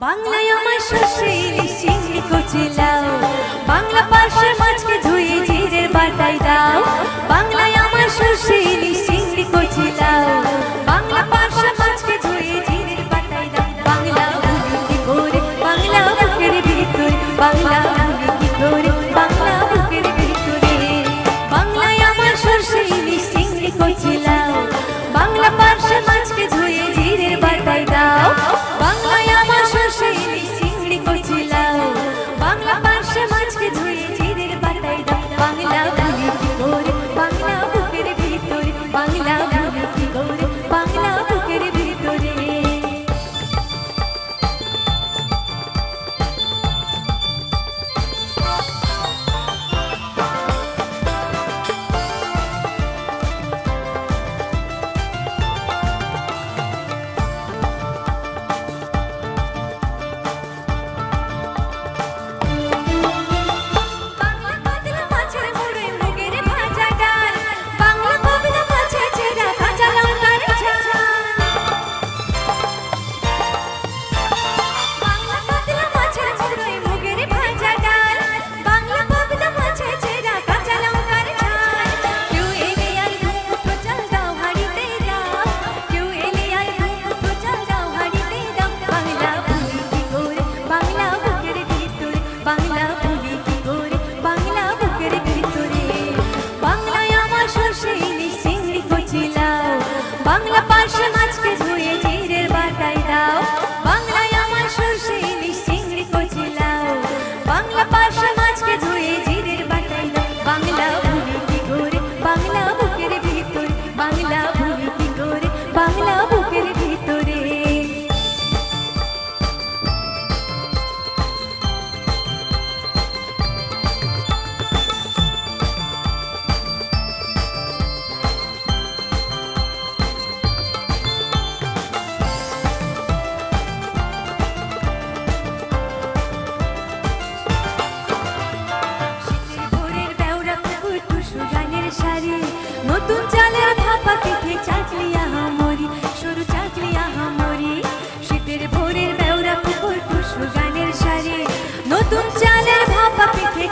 বাংলায় আমার শ্বশুর সিংড়ি কচিলাও বাংলা পাশে মাছকে Và 你 বাংলা পাশে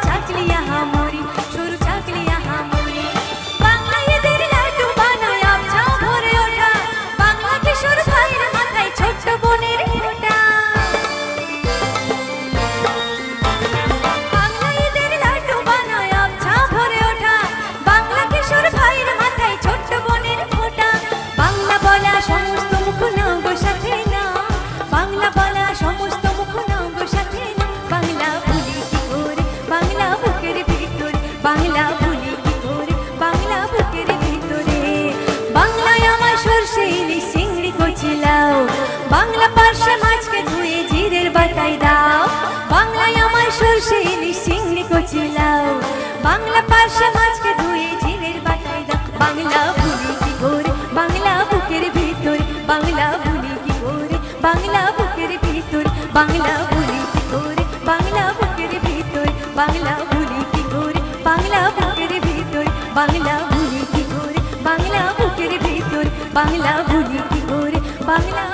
चाट लिया हम কচিলাও। বাংলা পাশে ধুয়ে দাও বাংলা ভুলি কি করে? বাংলা বুকের ভিতর। বাংলা ভুলি কি করে? বাংলা বুকের ভিতর। বাংলা ভুলি কি করে? বাংলা বুকের ভিতর। বাংলা ভুলি কি করে? বাংলা বুকের ভিতর। বাংলা ভুলি কি করে? বাংলা বুকের ভিতর। বাংলা ভুলি কি করে? বাংলা